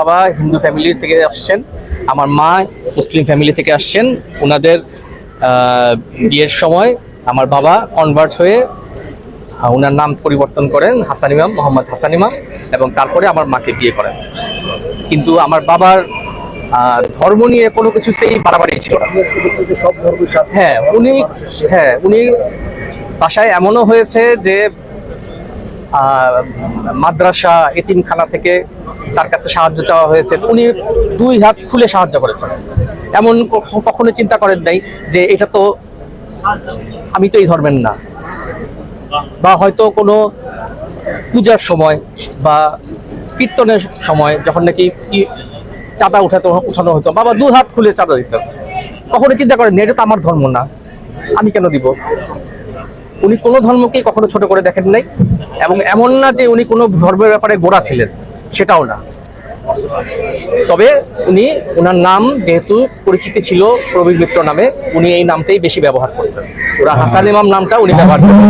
বাবা হিন্দু ফ্যামিলি থেকে আসছেন আমার মা মুসলিম ফ্যামিলি থেকে আসছেন। ওনাদের বিয়ের সময় আমার বাবা কনভার্ট হয়ে ওনার নাম পরিবর্তন করেন হাসান ইমাম মোহাম্মদ হাসান ইমাম এবং তারপরে আমার মাকে বিয়ে করেন। কিন্তু আমার বাবার ধর্ম নিয়ে কোনো কিছুতেই বাড়াবাড়ি ছিল না। সব ধর্মের সাথে হ্যাঁ উনি হ্যাঁ উনি বাসায় এমনও হয়েছে যে মাদ্রাসা, এতিমখানা থেকে তার কাছে সাহায্য চাওয়া হয়েছে। উনি দুই হাত খুলে সাহায্য করেছেন। এমন কখ- কখনো চিন্তা করেন নাই যে এটা তো আমি তো এই ধর্মের না। বা হয়তো কোনো পূজার সময় বা কীর্তনের সময় যখন নাকি চাঁদা উঠাতে, উঠানো হতো, বাবা দু হাত খুলে চাঁদা দিত কখনো চিন্তা করেন এটা তো আমার ধর্ম না, আমি কেন দিব? উনি কোনো ধর্মকেই কখনো ছোট করে দেখেন নাই এবং এমন না যে উনি কোনো ধর্মের ব্যাপারে গোড়া ছিলেন, সেটাও না। তবে উনি ওনার নাম যেহেতু পরিচিতি ছিল প্রবীর মিত্র নামে, উনি এই নামটাই বেশি ব্যবহার করতেন। ওরা হাসান ইমাম নামটা উনি ব্যবহার করতেন।